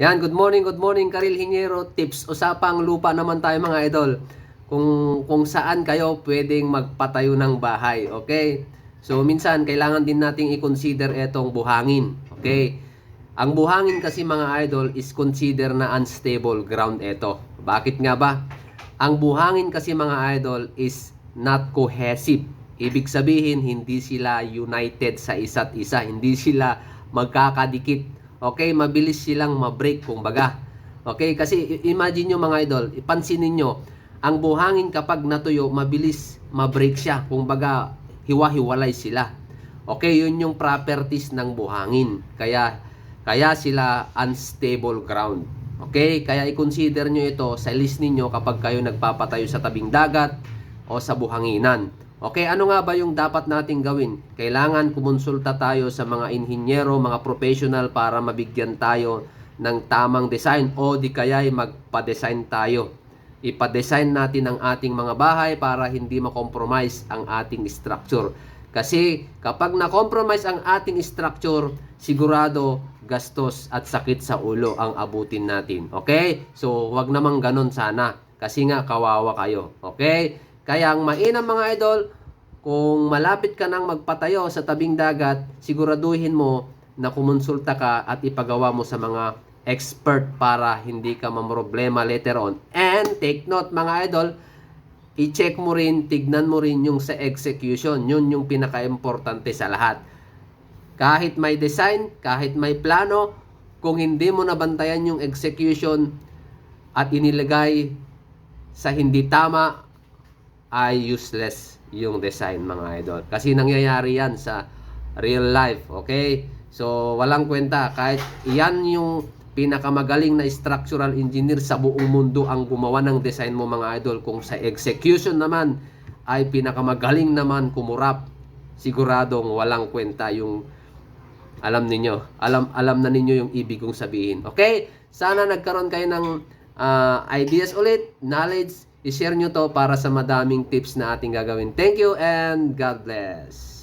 Yan, good morning, good morning Karil Hingero. Tips usapang lupa naman tayo mga idol. Kung kung saan kayo pwedeng magpatayo ng bahay, okay? So minsan kailangan din nating i-consider etong buhangin, okay? Ang buhangin kasi mga idol is consider na unstable ground ito. Bakit nga ba? Ang buhangin kasi mga idol is not cohesive. Ibig sabihin, hindi sila united sa isa't isa. Hindi sila magkakadikit. Okay, mabilis silang ma-break kumbaga. Okay, kasi imagine nyo mga idol, ipansin ninyo, ang buhangin kapag natuyo, mabilis ma-break siya. Kumbaga, hiwa-hiwalay sila. Okay, yun yung properties ng buhangin. Kaya, kaya sila unstable ground. Okay, kaya i-consider nyo ito sa list ninyo kapag kayo nagpapatayo sa tabing dagat o sa buhanginan. Okay, ano nga ba yung dapat nating gawin? Kailangan kumonsulta tayo sa mga inhinyero, mga professional para mabigyan tayo ng tamang design o di kaya'y magpa-design tayo. Ipa-design natin ang ating mga bahay para hindi ma-compromise ang ating structure. Kasi kapag na-compromise ang ating structure, sigurado gastos at sakit sa ulo ang abutin natin. Okay? So, wag namang ganun sana. Kasi nga, kawawa kayo. Okay? Kaya ang mainam mga idol, kung malapit ka nang magpatayo sa tabing dagat, siguraduhin mo na kumonsulta ka at ipagawa mo sa mga expert para hindi ka mamroblema later on. And take note mga idol, i-check mo rin, tignan mo rin yung sa execution. Yun yung pinaka-importante sa lahat. Kahit may design, kahit may plano, kung hindi mo nabantayan yung execution at inilagay sa hindi tama, ay useless yung design mga idol. Kasi nangyayari yan sa real life, okay? So, walang kwenta. Kahit yan yung pinakamagaling na structural engineer sa buong mundo ang gumawa ng design mo mga idol. Kung sa execution naman ay pinakamagaling naman kumurap, siguradong walang kwenta yung alam ninyo. Alam alam na ninyo yung ibig kong sabihin. Okay? Sana nagkaroon kayo ng ah, ideas ulit, knowledge, i-share nyo to para sa madaming tips na ating gagawin. Thank you and God bless.